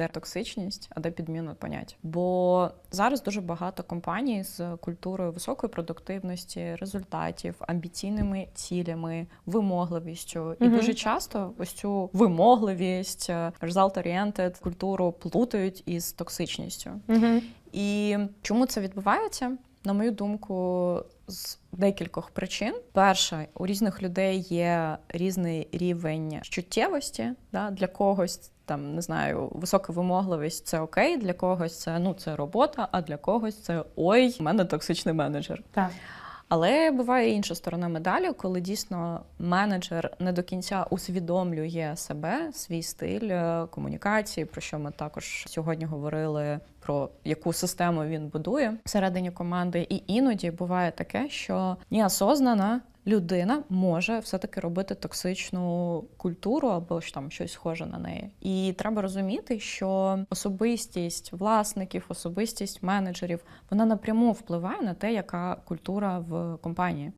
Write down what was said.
де токсичність, а де підміна понять. Бо зараз дуже багато компаній з культурою високої продуктивності, результатів, амбіційними цілями, вимогливістю. І дуже часто ось цю вимогливість, е, result-oriented культуру плутають із токсичністю. Угу. І чому це відбувається? На мою думку, з декількох причин. Перше, у різних людей є різний рівень чуттєвості. Да? Для когось там не знаю, висока вимогливість це окей, для когось це ну це робота, а для когось це ой, в мене токсичний менеджер. Так. Але буває інша сторона медалі, коли дійсно менеджер не до кінця усвідомлює себе, свій стиль е, комунікації, про що ми також сьогодні говорили, про яку систему він будує всередині команди. І іноді буває таке, що неосознана людина може все-таки робити токсичну культуру або ж там щось схоже на неї. І треба розуміти, що особистість власників, особистість менеджерів вона напряму впливає на те, яка культура в компанії.